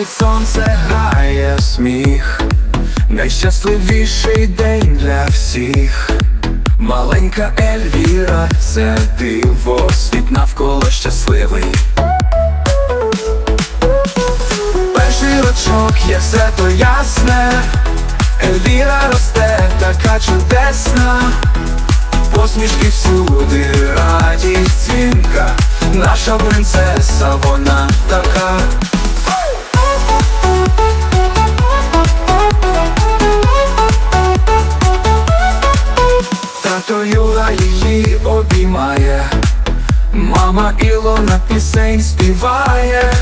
Світить сонце, грає сміх, найщасливіший день для всіх. Маленька Ельвіра, це диво, світ навколо щасливий. Перший рочок є все то ясне, Ельвіра росте, така чудесна, посмішки всюди, радість дзвінка, наша принцеса, вона обіймає, мама Ілона пісень співає,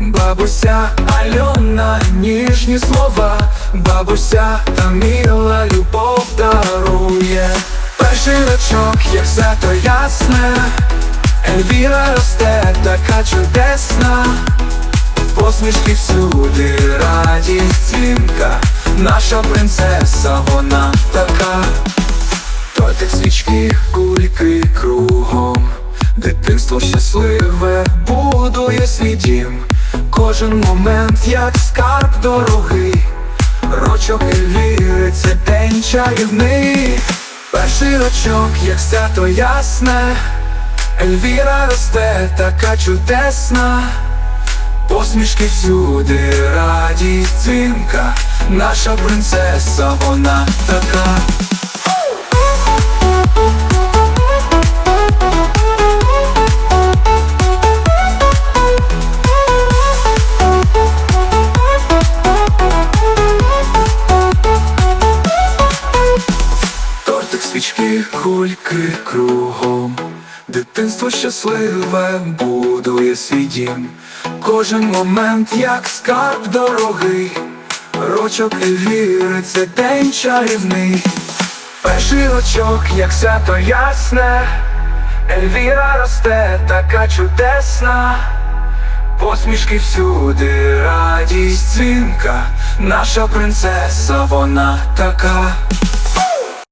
бабуся Альона ніжні слова, бабуся Таміла любов дарує. Перший рочок, як все то ясне, Ельвіра росте, така чудесна, посмішки всюди, радість дзвінка, наша принцеса, вона така. Тортик свічки, кульки кругом, дитинство щасливе будує свій дім, кожен момент, як скарб дорогий, рочок Ельвіри, це день чарівний, перший рочок, як свято ясне, Ельвіра росте, така чудесна, посмішки всюди, радість дзвінка, наша принцеса, вона така. Кульки кругом, дитинство щасливе будує свій дім, кожен момент, як скарб дорогий, рочок Ельвіри, це день чарівний, перший рочок, як свято ясне, Ельвіра росте, така чудесна. Посмішки всюди, радість дзвінка, наша принцеса, вона така.